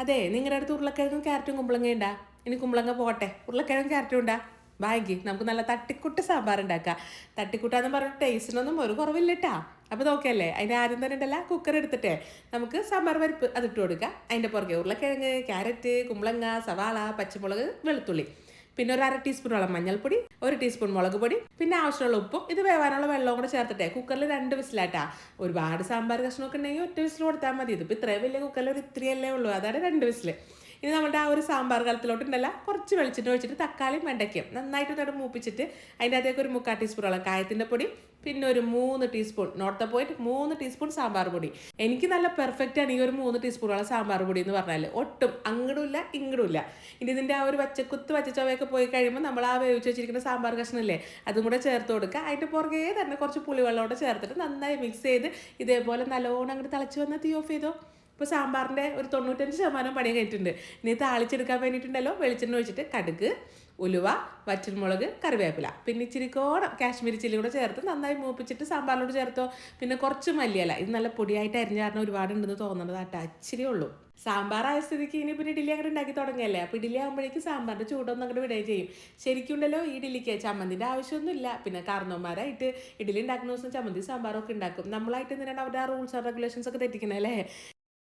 അതെ നിങ്ങളുടെ അടുത്ത് ഉരുളക്കിഴങ്ങും ക്യാരറ്റും കുമ്പളങ്ങ ഉണ്ടാ ഇനി കുമ്പളങ്ങ പോട്ടെ ഉരുളക്കിഴങ്ങും ക്യാരറ്റും ഉണ്ടാ ബാങ്കി നമുക്ക് നല്ല തട്ടിക്കുട്ട് സാമ്പാർ ഉണ്ടാക്കാം തട്ടിക്കുട്ടാന്ന് പറഞ്ഞ ടേസ്റ്റിനൊന്നും ഒരു കുറവില്ലട്ടാ അപ്പോൾ നോക്കിയല്ലേ അതിന്റെ ആദ്യം തന്നെ ഉണ്ടല്ല കുക്കർ എടുത്തിട്ട് നമുക്ക് സാമ്പാർ പരിപ്പ് അതിട്ട് കൊടുക്കാം. അതിന്റെ പുറകെ ഉരുളക്കിഴങ്ങ് ക്യാരറ്റ് കുമ്പളങ്ങ സവാള പച്ചമുളക് വെളുത്തുള്ളി. പിന്നെ ഒരു അര ടീസ്പൂണോളം മഞ്ഞൾപ്പൊടി ഒരു ടീസ്പൂൺ മുളക് പൊടി പിന്നെ ആവശ്യമുള്ള ഉപ്പും. ഇത് വേവാനുള്ള വെള്ളവും കൂടെ ചേർത്തിട്ടെ കുക്കറിൽ രണ്ട് വിസിലാട്ടാ. ഒരുപാട് സാമ്പാർ കഷ്ണമൊക്കെ ഉണ്ടെങ്കിൽ ഒറ്റ വിസിൽ കൊടുത്താൽ മതി. ഇതിപ്പോൾ ഇത്രയും വലിയ കുക്കറിൽ ഒരു ഇത്രയല്ലേ ഉള്ളൂ. അതാണ് രണ്ട് വിസിൽ ഇനി നമ്മുടെ ആ ഒരു സാമ്പാർ കലത്തിലോട്ടുണ്ടല്ല. കുറച്ച് വെളിച്ചെണ്ണ ഒഴിച്ചിട്ട് തക്കാളിയും വെണ്ടയ്ക്കും നന്നായിട്ട് നട മൂപ്പിച്ചിട്ട് അതിന്റെ അകത്തേക്ക് ഒരു മുക്കാൽ ടീസ്പൂണോളം കായത്തിന്റെ പൊടി പിന്നെ ഒരു മൂന്ന് ടീസ്പൂൺ നോട്ട് ദ പോയിന്റ് മൂന്ന് ടീസ്പൂൺ സാമ്പാർ പൊടി. എനിക്ക് നല്ല പെർഫെക്റ്റ് ആണ് ഈ ഒരു മൂന്ന് ടീസ്പൂണോളം സാമ്പാർ പൊടി എന്ന് പറഞ്ഞാൽ ഒട്ടും അങ്ങടുമില്ല ഇങ്ങടുമില്ല ഇനി ഇതിന്റെ ആ ഒരു വച്ചക്കുത്ത് വച്ചച്ചവയൊക്കെ പോയി കഴിയുമ്പോൾ നമ്മൾ ആ വേവിച്ച് വെച്ചിരിക്കുന്ന സാമ്പാർ കഷ്ണമില്ലേ അതും കൂടെ ചേർത്ത് കൊടുക്കുക. അതിന്റെ പുറകെ തന്നെ കുറച്ച് പുളിവെള്ളം കൂടെ ചേർത്തിട്ട് നന്നായി മിക്സ് ചെയ്ത് ഇതേപോലെ നല്ലോണം അങ്ങോട്ട് തിളച്ച് വന്നാൽ തീ ഓഫ് ചെയ്തോ. ഇപ്പോൾ സാമ്പാറിന്റെ ഒരു തൊണ്ണൂറ്റഞ്ച് ശതമാനം പണി കഴിഞ്ഞിട്ടുണ്ട്. ഇനി താളിച്ചെടുക്കാൻ വേണ്ടിയിട്ടുണ്ടല്ലോ. വെളിച്ചെണ്ണ ഒഴിച്ചിട്ട് കടുക് ഉലുവ വറ്റൽമുളക് കറിവേപ്പില. പിന്നെ ഇച്ചിരി കോണം കാശ്മീരി ചില്ലി കൂടെ ചേർത്ത് നന്നായി മൂപ്പിച്ചിട്ട് സാമ്പാറിനോട് ചേർത്തോ. പിന്നെ കുറച്ച് മല്ലിയല. ഇത് നല്ല പൊടിയായിട്ട് അരിഞ്ഞ കാരണം ഒരുപാടുണ്ടെന്ന് തോന്നുന്നത് ആട്ട ഇച്ചിരി ഉള്ളൂ. സാമ്പാർ ആയ സ്ഥിതിക്ക് ഇനി പിന്നെ ഇഡ്ഡലി അങ്ങനെ ഉണ്ടാക്കി തുടങ്ങിയല്ലേ? അപ്പോൾ ഇഡ്ഡലി ആകുമ്പോഴേക്കും സാമ്പാറിന്റെ ചൂടൊന്നും അങ്ങോട്ട് വിടുകയും ചെയ്യും. ശരിക്കും ഉണ്ടല്ലോ ഈ ഇഡ്ഡലിക്ക്. ചമ്മന്തിന്റെ ആവശ്യമൊന്നുമില്ല. പിന്നെ കാരണവന്മാരായിട്ട് ഇഡ്ഡലി ഉണ്ടാക്കുന്ന ദിവസം ചമ്മന്തി സാമ്പാറൊക്കെ ഉണ്ടാക്കും. നമ്മളായിട്ട് എന്തിനാണ് അവരുടെ ആ റൂൾസ് ആൻഡ് റെഗുലേഷൻസ് ഒക്കെ തെറ്റിക്കണേ അല്ലേ?